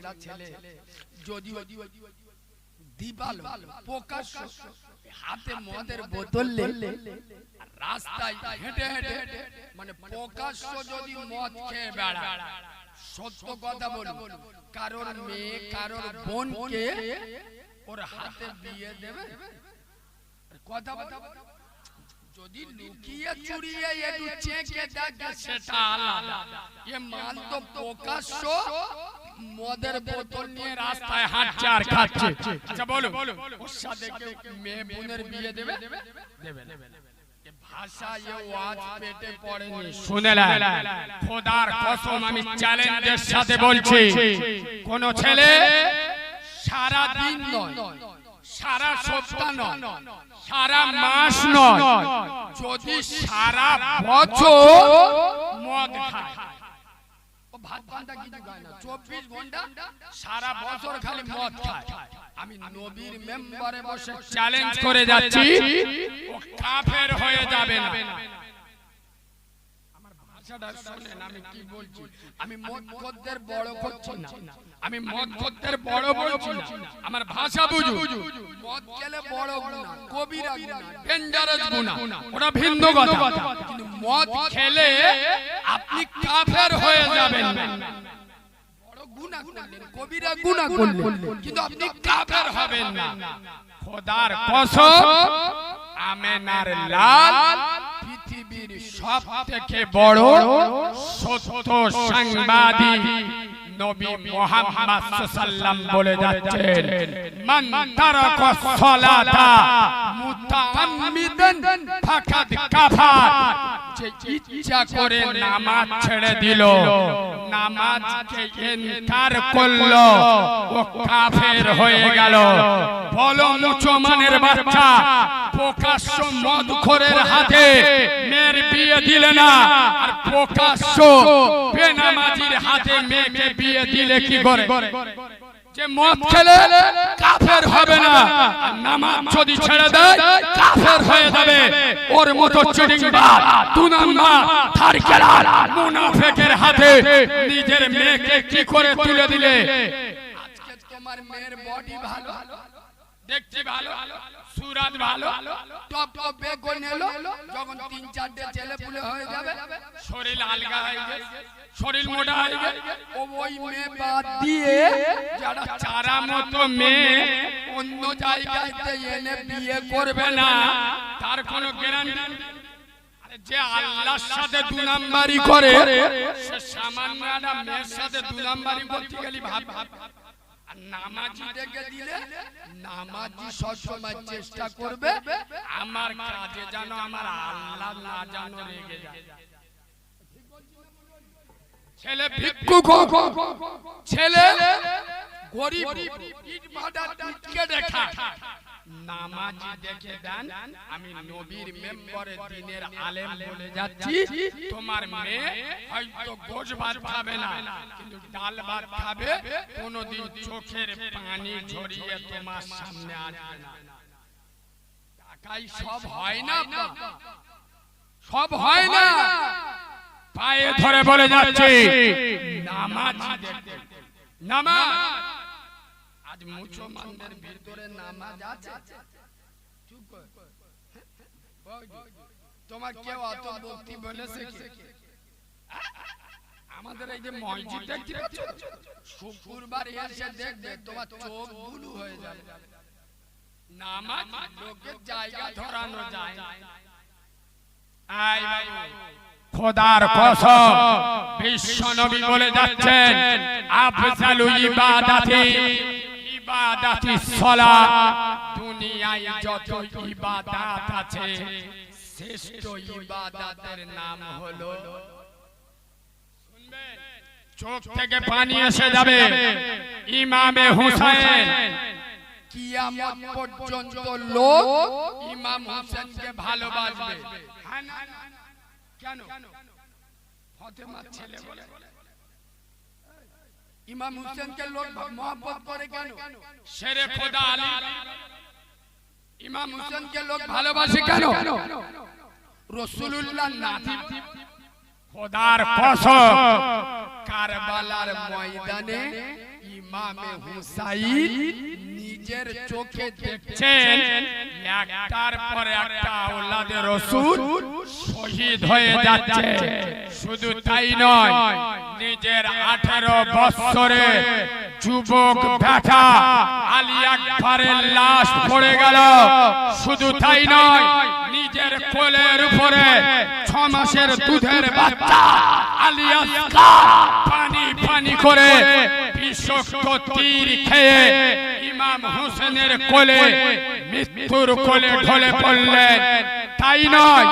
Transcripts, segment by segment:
চিংড়া ছেলে, যদি দিবাল, প্রকাশ্য হাতে মদের বোতল লে রাস্তায় হেঁটে হেঁটে মানে প্রকাশ্য যদি মদ খেয়ে বেড়ায়, সত্য কথা বলব কারোর মেয়ে, কারোর বোনকে ওর হাতে বিয়ে দেবে? কথা বলতে যদি লুকিয়ে চুরিয়ে একটু চেকে দেখে, সেটা আলাদা। এ মাল তো প্রকাশ্য। মদের বোতল নিয়ে রাস্তায় হাঁটছে আর খাচ্ছে। আচ্ছা বলো ওর সাথে মেয়ে বোনের বিয়ে দেবে? দেবে? না। ভাষা এ ওয়াজ পেটে পড়েনি। শুনেলা খোদার কসম আমি চ্যালেঞ্জের সাথে বলছি। কোন ছেলে সারা দিন নয় সারা সপ্তাহ নয় সারা মাস নয়। যদি সারা বছর মদ খায়। ভাত পান্তা কিছু খায় না। চব্বিশ ঘণ্টা সারা বছর খালি মদ খায়। আমি নবীর মেম্বারে বসে চ্যালেঞ্জ করে যাচ্ছি। ও কাফের হয়ে যাবে না। ভাষাটা শোনেন আমি কি বলছি? আমি মদ খদ্দের বড় করছি না। আমি মদ খদ্দের বড় বলছি না আমার ভাষা বুঝু মদ খেলে বড় গুণা। কবিরা গুণা। ডেঞ্জারাস গুণা। ওটা ভিন্ন কথা। কিন্তু মদ খেলে আপনি কাফের হয়ে যাবেন। বড় গুনাহ করলেন। কবিরা গুনাহ করলেন। কিন্তু আপনি কাফের হবেন না। খোদার কসম আমেনার লাল পৃথিবীর সব থেকে বড় সত্য সাংবাদিক। নবী মুহাম্মদ সাল্লাম বলে যাচ্ছেন মান তারাকা সালাতা মুতাআম্মিদান ফাকাদ কাফার। যে ইচ্ছা করে নামাজ ছেড়ে দিল নামাজকে ইনকার করল কাফের হয়ে গেল। মুসলমানের বাচ্চা, প্রকাশ্য হাতে মেয়ের বিয়ে দিলে না, আর প্রকাশ্য বেনামাজির হাতে মেয়েকে বিয়ে দিলে কি করে? যে মদ খেলে কাফের হবে না নামাজ যদি ছেড়ে দেয়, কাফের হয়ে যাবে। ওর মতো থারকেলার মুনাফিকের হাতে নিজের মেয়েকে কি করে তুলে দিলে? আজকে তোমার মেয়ের বডি ভালো? দেখতে ভালো। সুরাত ভালো। টপ টপ করে নিলো যখন তিন চারটে ছেলে পুলে হয়ে যাবে শরীর আলগা হয়ে গেছে। শরীর মোটা হয়ে গেছে। ও ওই মেয়ে বাদ দিয়ে যারা চারা মতো মেয়ে অন্য জায়গাতে এনে বিয়ে করবে করবে না। তার কোনো গ্যারান্টি যে আল্লাহর সাথে দু নাম্বারি করে সে সামান্য একটা মেয়ের সাথে দু নাম্বারি করতে গেলি ভাব ভাব আর নামাজি দেখে দিলে নামাজি সবসময় চেষ্টা করবে আমার কাজে যেন আমার আল্লাহ না জানো রেগে যায়। ছেলে ভিক্ষুক হোক, ছেলে গরিব ইট ভাটা ইটকে দেখা নামাজি দেখে দেন আমি নবীর মেম্বরে দিনের আলেম বলে যাচ্ছি। তোমার মেয়ে হয়তো গোশ ভাত খাবে না কিন্তু ডাল ভাত খাবে কোনোদিন চোখের পানি ঝরিয়ে তোমার সামনে আসবে না। টাকাই সব হয় না। সব হয় না। পায়ে ধরে বলে যাচ্ছি। নামাজ নামাজ। আজ মুসলমানদের ভিতরে নামাজ আছে? চুপ কর। তোমার কেউ অত ভক্তি বলেছে আমাদের এই যে মসজিদ দেখতে শুক্রবার এসে দেখবে তোমার চোখ বুলু হয়ে যাবে। নামাজ লোকের জায়গা ধরানো যায়। খোদার কসম বিশ্ব নবী বলে যাচ্ছেন আফজালু ইবাদাতি। ইবাদাতি সালাত দুনিয়ায় যত ইবাদত আছে শ্রেষ্ঠ ইবাদতের নাম হলো চোখ থেকে পানি এসে যাবে। ইমামে হুসাইন কিয়ামত পর্যন্ত লোক ইমাম হোসেনকে ভালোবাসবে। হ্যাঁ কেন? ফতেমার ছেলে বলে। ইমাম হুসেনকে লোক মহব্বত করে কেন? শেরে খোদা আলী। ইমাম হুসেনকে লোক ভালোবাসে কেন? রসুলুল্লাহ নাতি খোদার কসম। কারবালার ময়দানে ইমামে হুসাইন নিজের চোখে দেখছেন একটার পর একটা আওলাদে রসুল শহীদ হয়ে যাচ্ছে। শুধু তাই নয় নিজের আঠারো বৎসরে যুবক ব্যাটা আলী আকবরের লাশ পড়ে গেল। শুধু তাই নয় নিজের কোলের উপরে ছ মাসের দুধের বাচ্চা আলী আসগার পানি পানি করে বিষাক্ত তীর খেয়ে ইমাম হোসেনের কোলে, মৃত্যুর কোলে ঢলে পড়লেন। তাই নয়,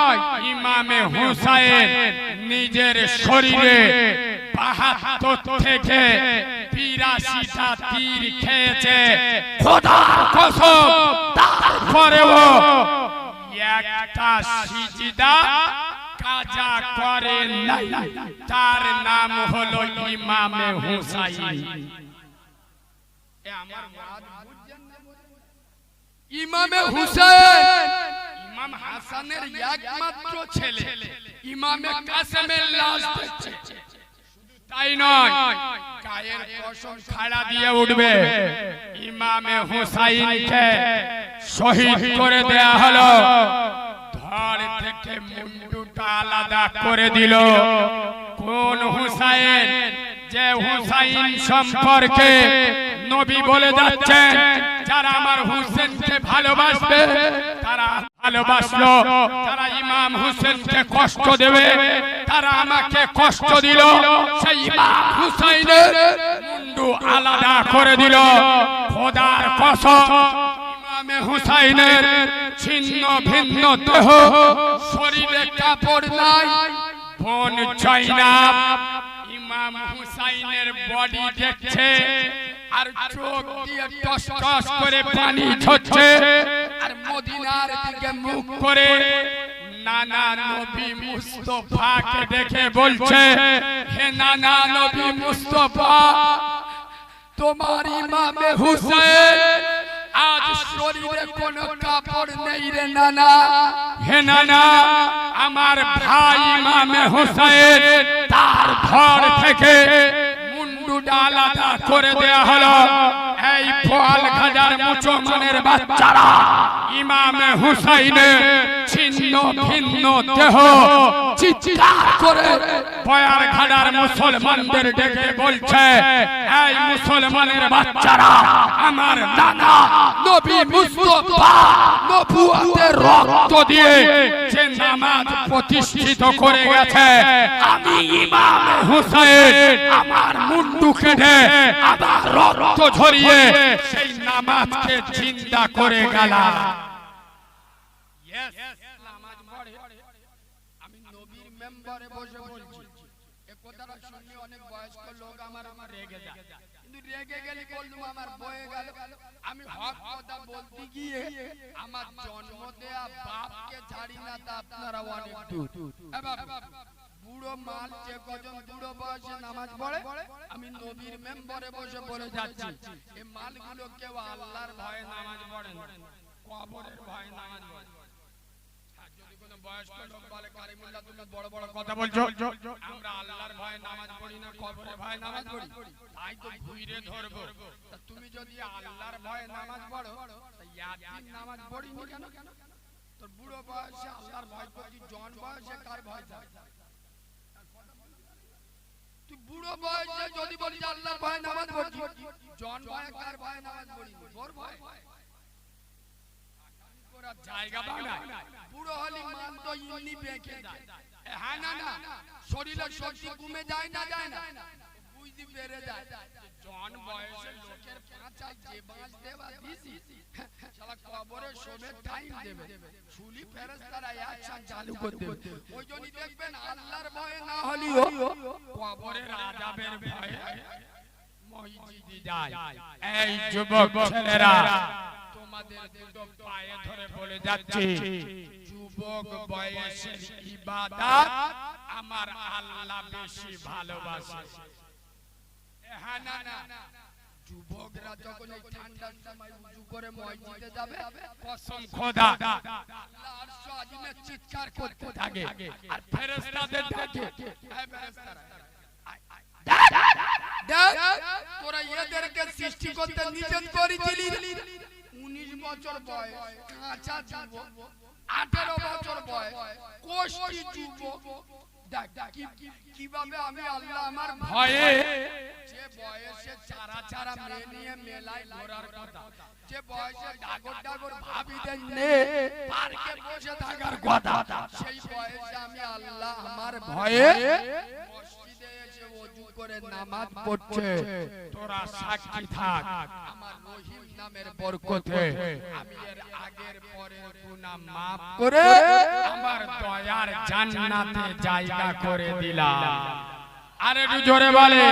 ইমামে হুসাইন নিজের শরীরে তীর নাম হলো ইমামে হুসাইন। আমার ইমামে হুসেন ইমাম হাসানের একমাত্র ছেলে। ইমামে কাসেমের লাশ দেখছে। তাই নয় গায়ের কসম খাড়া দিয়ে উঠবে। ইমামে হুসাইনকে শহীদ করে দেয়া হলো। ধর থেকে মুন্ডুটা আলাদা করে দিল। কোন হুসাইন? যে হুসাইন সম্পর্কে নবী বলে যাচ্ছেন। যারা আমার হুসেনকে ভালোবাসবে, তারা ভালোবাসলো। তারা ইমাম হুসেনকে কষ্ট দেবে, তারা আমাকে কষ্ট দিল। সেই হুসাইনের মুন্ডু আলাদা করে দিল। খোদার কসম, ইমামে হুসাইনের ছিন্ন ভিন্ন দেহ, শরীরে কাপড় নাই বোন জয়নাব ইমাম হুসাইনের বডি দেখছে আর চোখ দিয়ে টস টস করে পানি ঝরছে আর মদিনার দিকে মুখ করে নানা নবী মুস্তফাকে দেখে বলছে হে নানা নবী মুস্তফা তোমার ইমামে হুসেন আজ শরীরে কোনো কাপড় নেই রে নানা। হে নানা আমার ভাই ইমামে হোসেন তার ঘর থেকে মুন্ডুটা আলাদা করে দেয়া হলো। এই ফল খাজার মুসলমানের বাচ্চারা, ইমামে হুসাইনের ছিন্ন ভিন্ন দেহ চিৎকার করে পয়ার খাজার মুসলমানদের ডেকে বলছে এই মুসলমানের বাচ্চারা আমার নানা নবী মুস্তফা নবুয়তের রক্ত দিয়ে যে নামাজ প্রতিষ্ঠিত করে গেছে আমি ইমাম হুসাইন আমার মুন্ডু কেটে আবার রক্ত ঝরিয়ে সেই নামাজকে জিন্দা করে গেলাম। আমি নবীর মেম্বারে বসে বলছি। কথাটা অনেক বয়স্ক লোক আমার আমার রেগে যায়। কিন্তু রেগে গেলে বললুম, আমার বয়ে গেল। আমি হক কথা বলতে গিয়ে আমার জন্ম দেয়া বাপকে ছাড়ি না তা আপনারা অনেক বুড়ো মাল যে কজন বুড়ো বয়সে নামাজ পড়ে, আমি নবীর মেম্বারে বসে বলে যাচ্ছি এই মালগুলো কেউ আল্লাহর ভয়ে নামাজ পড়ে কবরের ভয়ে নামাজ পড়ে। বয়স্ক লোক বলে কারিমুল্লাহ তুমি বড় বড় কথা বলছো? আমরা আল্লাহর ভয়ে নামাজ পড়ি না কবরের ভয়ে নামাজ পড়ি। তাই তো ঘুরে ধরবো। তা তুমি যদি আল্লাহর ভয়ে নামাজ পড়ো তা ইয়াদিন নামাজ পড়িনি কেন? তোর বুড়ো বয়সে আল্লাহর ভয় করছি জন বয়সে কার ভয় থাকে? তুই বুড়ো বয়সে যদি বলিস আল্লাহর ভয়ে নামাজ পড়ছি জন ভয়ে কার ভয়ে নামাজ পড়ি তোর ভয়? জায়গা বানায়। বুড়ো হলি মান তো ইমনি বেঁকে দেয়। হ্যাঁ না না শরীরের শক্তি কমে যায় না যায় না? বুঝতে পেরে যায়। জন বয়সের লোকের পাঁচায় যে বাঁশ দেবা দিছি শালা কবরে শোবে টাইম দেবে। শুলি ফেরেশতারা অ্যাকশন চালু করে দেবে ওই জন্যই দেখবেন আল্লাহর ভয়ে না হলিও কবরের আজাবের ভয়ে মসজিদে যায়। এই যুবক ছেলেরা ধরে বলে যুবক বয়সের ইবাদত আমার আল্লাহ বেশি ভালোবাসে। হ্যাঁ না না। যুবকরা যখন এই ঠান্ডার সময় উঁচু করে মসজিদে যাবে কসম খোদা। আল্লাহ আরশ চিৎকার করতে থাকে। আর ফেরেশতাদের ডাকে ফেরেশতারা, দেখ তোরা এদেরকে সৃষ্টি করতে নিষেধ করেছিলি। বছর বয়স কাঁচা যুবক আঠেরো বছর বয়স কোষ্ঠী যুবক। কীভাবে আমি আল্লাহ আমার ভয়ে যে বয়সে চারা চারা মেয়ে নিয়ে মেলায় ঘোরার কথা যে বয়সে ডাগর ডাগর ভাবিদের নে পার্কে বসে থাকার কথা সেই বয়সে আমি আল্লাহ আমার ভয়ে করে নামাজ পড়ছে। তোরা সাক্ষী থাক। আমার রহিম নামের বরকতে আমি এর আগের পরের গুনাহ maaf করে আমার দয়ার জান্নাতে জায়গা করে দিলাম। আরে একটু জোরে বলে